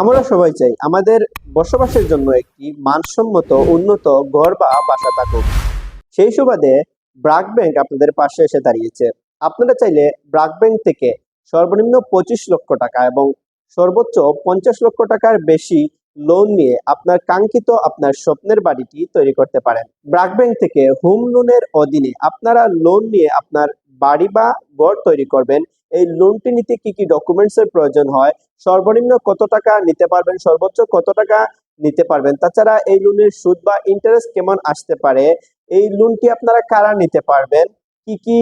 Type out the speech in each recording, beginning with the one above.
আমরা সবাই চাই আমাদের বসবাসের জন্য একটি মানসম্মত, উন্নত ঘর বা বাসা থাকুক। সেই সুবাদে ব্রাক ব্যাংক আপনাদের পাশে এসে দাঁড়িয়েছে। আপনারা চাইলে ব্রাক ব্যাংক থেকে সর্বনিম্ন পঁচিশ লক্ষ টাকা এবং সর্বোচ্চ পঞ্চাশ লক্ষ টাকার বেশি লোন নিয়ে আপনার কাঙ্ক্ষিত আপনার স্বপ্নের বাড়িটি তৈরি করতে পারেন। ব্রাক ব্যাংক থেকে হোম লোনের অধীনে আপনারা লোন নিয়ে আপনার বাড়ি বা ঘর তৈরি করবেন। এই লোনটি নিতে কি কি ডকুমেন্টস এর প্রয়োজন হয় সর্বনিম্ন কত টাকা নিতে পারবেন? সর্বোচ্চ কত টাকা নিতে পারবেন? তাছাড়া এই লোনের সুদ বা ইন্টারেস্ট কেমন আসতে পারে? এই লোনটি আপনারা কারা নিতে পারবেন? কি কি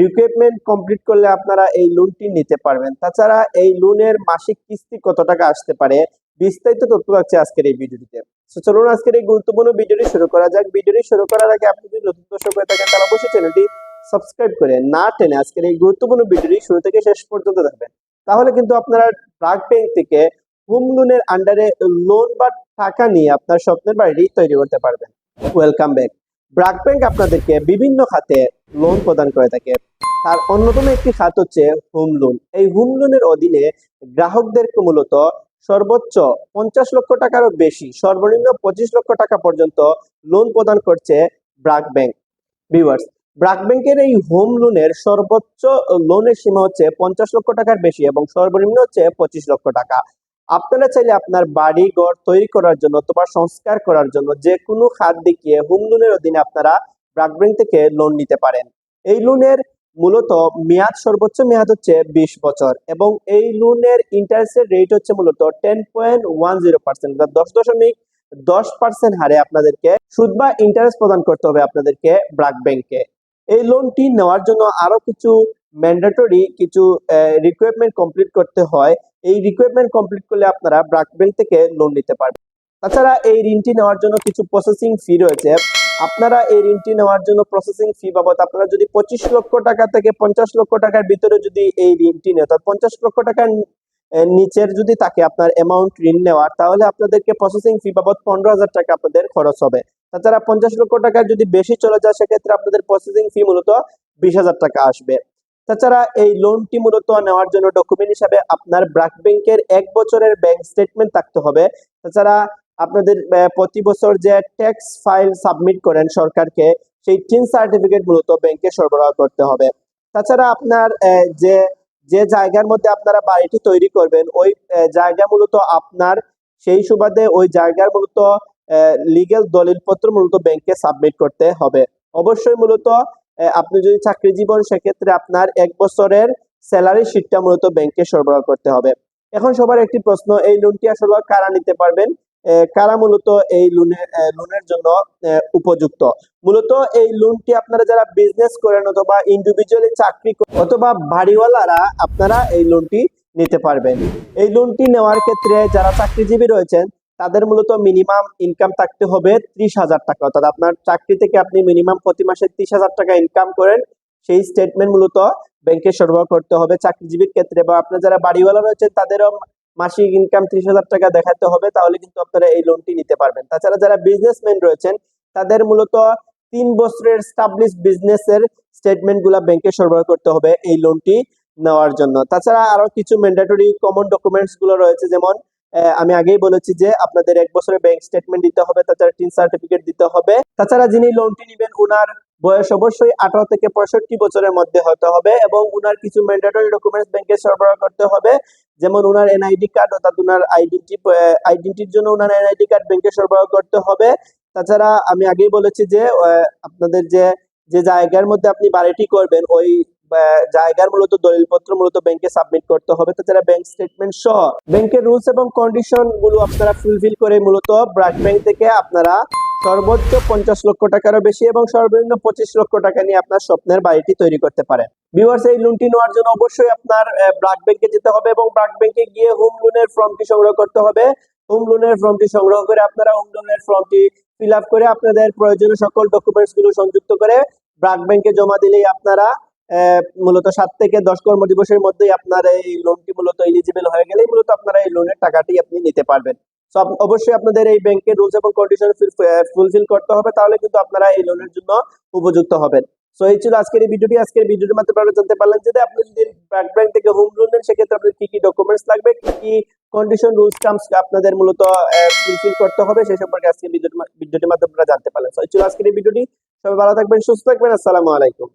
রিকোয়ারমেন্ট কমপ্লিট করলে আপনারা এই লোনটি নিতে পারবেন? তাছাড়া এই লোনের মাসিক কিস্তি কত টাকা আসতে পারে? বিস্তারিত তথ্য থাকছে আজকের এই ভিডিওটিতে। চলুন আজকের এই গুরুত্বপূর্ণ ভিডিওটি শুরু করা যাক। ভিডিওটি শুরু করার আগে আপনি যদি নতুন দর্শক হয়ে থাকেন, তাহলে অবশ্যই চ্যানেলটি সাবস্ক্রাইব করে না টেনে আজকের এই গুরুত্বপূর্ণ ভিডিওটি শুরু থেকে শেষ পর্যন্ত দেখবেন। তাহলে কিন্তু আপনারা ব্রাক ব্যাংক থেকে হোম লোনের আন্ডারে লোন বা টাকা নিয়ে আপনার স্বপ্নের বাড়িটি তৈরি করতে পারবেন। ওয়েলকাম ব্যাক ব্রাক ব্যাংক আপনাদেরকে বিভিন্ন খাতে লোন প্রদান করে থাকে। তার অন্যতম একটি খাত হচ্ছে হোম লোন। এই হোম লোনের অধীনে গ্রাহকদেরকে মূলত সর্বোচ্চ পঞ্চাশ লক্ষ টাকারও বেশি, সর্বনিম্ন পঁচিশ লক্ষ টাকা পর্যন্ত লোন প্রদান করছে ব্রাক ব্যাংক। ভিউয়ার্স ব্রাক ব্যাংকের এই হোম লোনের সর্বোচ্চ লোনের সীমা হচ্ছে পঞ্চাশ লক্ষ টাকার বেশি এবং সর্বনিম্ন হচ্ছে পঁচিশ লক্ষ টাকা। আপনারা চাইলে আপনার বাড়ি ঘর তৈরি করার জন্য অথবা সংস্কার করার জন্য যে কোনো খাত দেখিয়ে হোম লোনের অধীনে আপনারা ব্রাক ব্যাংক থেকে লোন নিতে পারেন। এই লোনের মূলত মেয়াদ সর্বোচ্চ মেয়াদ হচ্ছে বিশ বছর এবং এই লোনের ইন্টারেস্টের রেট হচ্ছে মূলত ten point one zero percent দশ দশমিক দশ পার্সেন্ট হারে আপনাদেরকে সুদ বা ইন্টারেস্ট প্রদান করতে হবে আপনাদেরকে ব্রাক ব্যাংকে। এই লোনটি নেওয়ার জন্য আরও কিছু ম্যান্ডেটরি কিছু রিকোয়ারমেন্ট কমপ্লিট করতে হয়। এই রিকোয়ারমেন্ট কমপ্লিট করলে আপনারা ব্রাক ব্যাংক থেকে লোন নিতে পারবেন। তাছাড়া এই ঋণটি নেওয়ার জন্য কিছু প্রসেসিং ফি রয়েছে। আপনারা এই ঋণটি নেওয়ার জন্য প্রসেসিং ফি বাবদ আপনারা যদি পঁচিশ লক্ষ টাকা থেকে পঞ্চাশ লক্ষ টাকার ভিতরে যদি এই ঋণটি নেয় অর্থাৎ পঞ্চাশ লক্ষ টাকার নিচের যদি থাকে আপনার অ্যামাউন্ট ঋণ নেওয়ার, তাহলে আপনাদেরকে প্রসেসিং ফি বাবদ পনেরো হাজার টাকা আপনাদের খরচ হবে। তাছাড়া পঞ্চাশ লক্ষ টাকার যদি বেশি চলে যায়, সেক্ষেত্রে আপনাদের প্রসেসিং ফি মূলত বিশ হাজার টাকা আসবে। তাছাড়া এই লোনটি মূলত নেওয়ার জন্য ডকুমেন্ট হিসাবে আপনার ব্রাক ব্যাংকের এক বছরের ব্যাংক স্টেটমেন্ট থাকতে হবে। তাছাড়া আপনাদের প্রতি বছর যে ট্যাক্স ফাইল সাবমিট করেন সরকারকে, সেই টিন সার্টিফিকেট মূলত ব্যাংকে সরবরাহ করতে হবে। তাছাড়া আপনার যে যে জায়গার মধ্যে আপনারা বাড়িটি তৈরি করবেন, ওই জায়গা মূলত আপনার, সেই সুবাদে ওই জায়গার মূলত লিগেল দলিলপত্র মূলত ব্যাংকে সাবমিট করতে হবে। অবশ্যই মূলত আপনি যদি চাকরি জীবন সেক্ষেত্রে আপনার এক বছরের স্যালারি শিটটা মূলত ব্যাংকে সরবরাহ করতে হবে। এখন সবার একটি প্রশ্ন, এই লোনটি আসলে কারা নিতে পারবেন? কারা মূলত এই লোনের লোনের জন্য উপযুক্ত? মূলত এই লোনটি আপনারা যারা বিজনেস করেন অথবা ইন্ডিভিজুয়ালি চাকরি অথবা বাড়িওয়ালারা আপনারা এই লোনটি নিতে পারবেন। এই লোনটি নেওয়ার ক্ষেত্রে যারা চাকরিজীবী রয়েছেন, তাদের মূলত মিনিমাম ইনকাম থাকতে হবে ত্রিশ হাজার টাকা। অর্থাৎ আপনার চাকরি থেকে আপনি মিনিমাম প্রতি মাসে ত্রিশ হাজার টাকা ইনকাম করেন, সেই স্টেটমেন্ট মূলত ব্যাংকে সরবরাহ করতে হবে চাকরিজীবীর ক্ষেত্রে। বা আপনার যারা বাড়িওয়ালা রয়েছেন, তাদেরও মাসিক ইনকাম ত্রিশ হাজার টাকা দেখাতে হবে, তাহলে কিন্তু আপনারা এই লোনটি নিতে পারবেন। তাছাড়া যারা বিজনেসম্যান রয়েছেন, তাদের মূলত তিন বছরের স্টাবলিশ বিজনেসের স্টেটমেন্টগুলা ব্যাংকে সরবরাহ করতে হবে এই লোনটি নেওয়ার জন্য। তাছাড়া আরও কিছু ম্যান্ডেটরি কমন ডকুমেন্টসগুলো রয়েছে, যেমন আমি আগেই বলেছি যে আপনাদের এক বছরের ব্যাংক স্টেটমেন্ট দিতে হবে, তাছাড়া টিন সার্টিফিকেট দিতে হবে। তাছাড়া যিনি লোনটি নেবেন, উনার বয়স অবশ্যই আঠারো থেকে পঁয়ষট্টি বছরের মধ্যে হতে হবে এবং উনার কিছু ম্যান্ডেটরি ডকুমেন্টস ব্যাংকে সরবরাহ করতে হবে। যেমন উনার এনআইডি কার্ড অর্থাৎ উনার আইডেন্টি আইডেন্টিটির জন্য উনার এনআইডি কার্ড ব্যাংকে সরবরাহ করতে হবে। তাছাড়া আমি আগেই বলেছি যে আপনাদের যে যে জায়গার মধ্যে আপনি বাড়িটি করবেন, ওই জায়গার মূলত দলিলপত্র মূলত ব্যাংকে সাবমিট করতে হবে। তাছাড়া ব্যাংক স্টেটমেন্ট সহ ব্যাংকের রুলস এবং কন্ডিশনগুলো আপনারা ফুলফিল করে মূলত ব্রাক ব্যাংক থেকে আপনারা সর্বোচ্চ পঞ্চাশ লক্ষ টাকারও বেশি এবং সর্বনিম্ন পঁচিশ লক্ষ টাকা নিয়ে আপনার স্বপ্নের বাড়িটি তৈরি করতে পারেন। ভিউয়ার্স এই লোনটি নেওয়ার জন্য অবশ্যই আপনার ব্রাক ব্যাংকে যেতে হবে এবং ব্রাক ব্যাংকে গিয়ে হোম লোনের ফর্মটি সংগ্রহ করতে হবে। হোম লোনের ফর্মটি সংগ্রহ করে আপনারা হোম লোনের ফর্মটি ফিল আপ করে আপনাদের প্রয়োজনীয় সকল ডকুমেন্টসগুলো সংযুক্ত করে ব্রাক ব্যাংকে জমা দিলেই আপনারা মূলত সাত থেকে দশ কর্মদিবসের মধ্যেই আপনার এই লোনটি মূলত এলিজিবল হয়ে গেলেই মূলত আপনারা এই লোনের টাকাটি আপনি নিতে পারবেন। আপ- অবশ্যই আপনাদের এই ব্যাংকের রুলস এবং কন্ডিশন ফুলফিল করতে হবে, তাহলে কিন্তু আপনারা এই লোনের জন্য উপযুক্ত হবেন। সো এই ছিল আজকের এই ভিডিওটি আজকের ভিডিওর মাধ্যমে আপনারা জানতে পারলেন যে আপনি যদি ব্র্যাক ব্যাংক থেকে হোম লোন নেন, সেক্ষেত্রে আপনার কি কি ডকুমেন্টস লাগবে, কি কি কন্ডিশন রুলস টার্মস আপনাদের মূলত ফুলফিল করতে হবে সেই সম্পর্কে আজকে ভিডিওটির মাধ্যমে আপনারা জানতে পারলেন তো এই ছিল আজকের এই ভিডিওটি সবাই ভালো থাকবেন, সুস্থ থাকবেন। আসসালামু আলাইকুম।